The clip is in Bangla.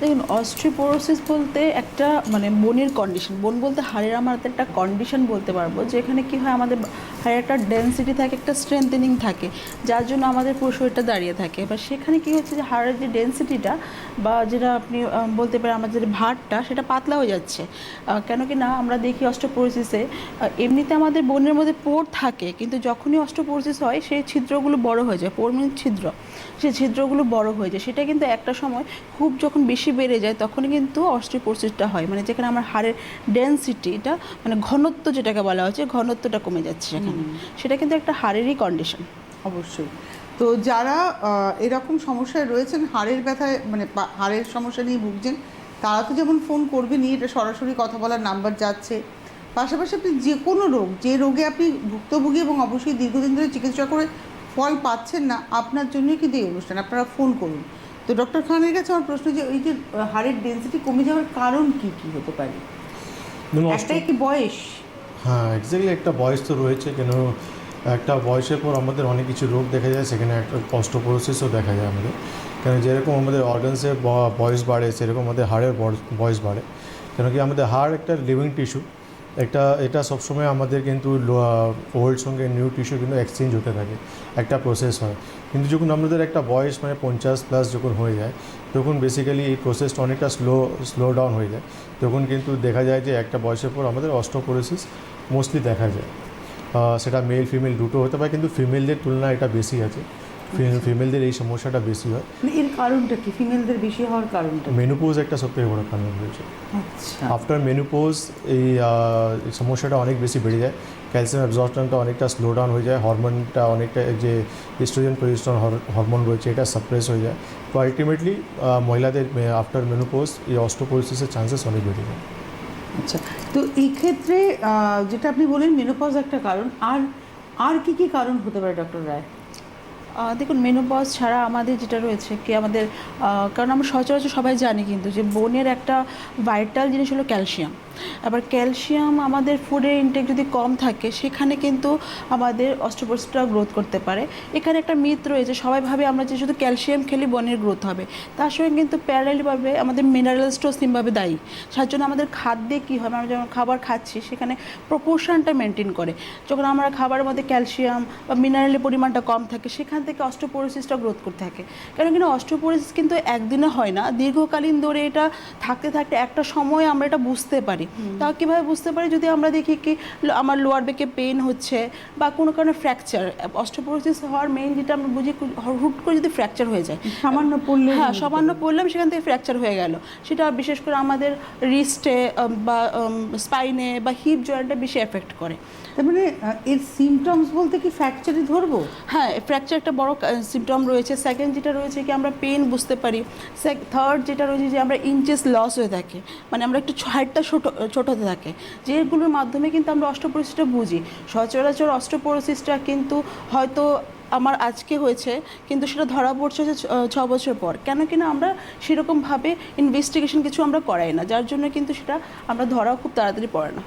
দেখুন অস্ট্রিওপোরোসিস বলতে একটা মানে বোনের কন্ডিশন বোন বলতে হাড়ের আমার একটা কন্ডিশন বলতে পারব, যেখানে কি হয় আমাদের হাড়ের একটা ডেন্সিটি থাকে, একটা স্ট্রেংথেনিং থাকে, যার জন্য আমাদের পুরো শরীরটা দাঁড়িয়ে থাকে। এবার সেখানে কি হচ্ছে যে হাড়ের যে ডেন্সিটিটা বা যেটা আপনি বলতে পারেন আমাদের ভারটা, সেটা পাতলা হয়ে যাচ্ছে। কেন কি না, আমরা দেখি অস্ট্রোপোরোসিসে এমনিতে আমাদের বোনের মধ্যে পোর থাকে, কিন্তু যখনই অস্ট্রোপোরোসিস হয়, সেই ছিদ্রগুলো বড় হয়ে যায় পোর মিন ছিদ্র, সেই ছিদ্রগুলো বড় হয়ে যায়। সেটা কিন্তু একটা সময় খুব যখন বেশি বেড়ে যায় তখনই কিন্তু অস্ট্রোপোরোসিসটা হয়। মানে যেখানে আমার হাড়ের ডেন্সিটিটা মানে ঘনত্ব যেটাকে বলা হচ্ছে ঘনত্বটা কমে যাচ্ছে সেখানে। সেটা কিন্তু একটা হাড়েরই কন্ডিশন অবশ্যই। তো যারা এরকম সমস্যায় রয়েছেন হাড়ের ব্যথায় মানে হাড়ের সমস্যা নিয়ে ভুগছেন তারা তো যেমন ফোন করবেনই এটা সরাসরি কথা বলার নাম্বার যাচ্ছে। পাশাপাশি আপনি যে কোনো রোগ যে রোগে আপনি ভুক্তভোগী এবং অবশ্যই দীর্ঘদিন ধরে চিকিৎসা করে ফল পাচ্ছেন না আপনার জন্যই কিন্তু এই অনুষ্ঠান। আপনারা ফোন করুন। তো ডক্টর খানের কাছে আমার প্রশ্ন যে এই যে হাড়ের ডেন্সিটি কমে যাওয়ার কারণ কি কি হতে পারে? একটাই কি বয়স? হ্যাঁ এক্স্যাক্টলি একটা বয়স তো রয়েছে কেন একটা বয়সের পর আমাদের অনেক কিছু রোগ দেখা যায় সেখানে একটা অস্টোপোরোসিসও দেখা যায় আমাদের। কেন যেরকম আমাদের অর্গানসের বয়স বাড়ে সেরকম আমাদের হাড়ের বয়স বাড়ে। কেন কি আমাদের হাড় একটা লিভিং টিস্যু একটা, এটা সবসময় আমাদের কিন্তু ওল্ড সঙ্গে নিউ টিস্যু কিন্তু এক্সচেঞ্জ হতে থাকে, একটা প্রসেস হয়। কিন্তু যখন আমাদের একটা বয়স মানে পঞ্চাশ প্লাস যখন হয়ে যায়, তখন বেসিক্যালি এই প্রসেসটা অনেকটা স্লো স্লো ডাউন হয়ে যায়। তখন কিন্তু দেখা যায় যে একটা বয়সের পর আমাদের অস্টোপোরোসিস মোস্টলি দেখা যায়। সেটা মেল ফিমেল দুটো হতে পারে, কিন্তু ফিমেলদের তুলনায় এটা বেশি আছে। ফিমেলদের এই সমস্যাটা বেশি হয়। মানে এর কারণটা কি? ফিমেলদের বেশি হওয়ার কারণটা? মেনুপোজ একটা সবথেকে বড় কারণ রয়েছে আচ্ছা। আফটার মেনুপোজ এই সমস্যাটা অনেক বেশি বেড়ে যায়। ক্যালসিয়াম অ্যাবজর্পশনটা অনেকটা স্লো ডাউন হয়ে যায়। হরমোনটা অনেকটা যে ইস্ট্রোজেন প্রোজেস্টন হরমোন রয়েছে এটা সাপ্রেস হয়ে যায়। তো আলটিমেটলি মহিলাদের আফটার মেনুপোজ এই অস্টোপোরিসিসের চান্সেস অনেক বেড়ে যায়। আচ্ছা। তো এই ক্ষেত্রে যেটা আপনি বলেন মেনোপজ একটা কারণ। আর আর কি কি কারণ হতে পারে ডক্টর রায়? দেখুন মেনোপজ ছাড়া আমাদের যেটা রয়েছে কি আমাদের কারণ আমরা সচরাচর সবাই জানি কিন্তু যে বোনের একটা ভাইটাল জিনিস হলো ক্যালসিয়াম আবার ক্যালসিয়াম আমাদের ফুডের ইনটেক যদি কম থাকে, সেখানে কিন্তু আমাদের অস্ট্রোপোসিসটা গ্রোথ করতে পারে। এখানে একটা মিথ রয়েছে, সবাই ভাবে আমরা যে শুধু ক্যালসিয়াম খেলে বনের গ্রোথ হবে। তার সঙ্গে কিন্তু প্যারালালিভাবে আমাদের মিনারেলসটাও সেমভাবে দায়ী। তার জন্য আমাদের খাদ্যে কী হয় আমরা যখন খাবার খাচ্ছি, সেখানে প্রপোর্শনটা মেনটেন করে। যখন আমরা খাবারের মধ্যে ক্যালসিয়াম বা মিনারেলের পরিমাণটা কম থাকে, সেখান থেকে অস্ট্রোপোরোসিসটা গ্রোথ করতে থাকে। কেন কিনা অস্ট্রোপোরোসিস কিন্তু একদিনে হয় না। দীর্ঘকালীন ধরে এটা থাকতে থাকতে একটা সময় আমরা এটা বুঝতে পারি। তা কীভাবে বুঝতে পারি? যদি আমরা দেখি কি আমার লোয়ার বেকে পেন হচ্ছে বা কোনো কারণে ফ্র্যাকচার অস্ট্রোপোরোসিস হওয়ার মেইন যেটা আমরা বুঝি হুট করে যদি ফ্র্যাকচার হয়ে যায়। সামান্য পড়লে হ্যাঁ সামান্য পড়লাম সেখান থেকে ফ্র্যাকচার হয়ে গেল। সেটা বিশেষ করে আমাদের রিস্টে বা স্পাইনে বা হিপ জয়েন্টে বেশি এফেক্ট করে। তার মানে এর সিমটমস বলতে কি ফ্র্যাকচারই ধরবো? হ্যাঁ ফ্র্যাকচার একটা বড় সিমটম রয়েছে। সেকেন্ড যেটা রয়েছে কি আমরা পেন বুঝতে পারি। থার্ড যেটা রয়েছে যে আমরা ইঞ্চেস লস হয়ে থাকে। মানে আমরা একটু হাইটটা ছোট ছোট হতে থাকে। যেগুলোর মাধ্যমে কিন্তু আমরা অস্ট্রোপোরোসিসটা বুঝি। সচরাচর অস্ট্রোপোরোসিসটা কিন্তু হয়তো আমার আজকে হয়েছে, কিন্তু সেটা ধরা পড়ছে ছ- ছ বছর পর। কেন কিনা আমরা সেরকমভাবে ইনভেস্টিগেশন কিছু আমরা করাই না, যার জন্য কিন্তু সেটা আমরা ধরাও খুব তাড়াতাড়ি পড়ে না।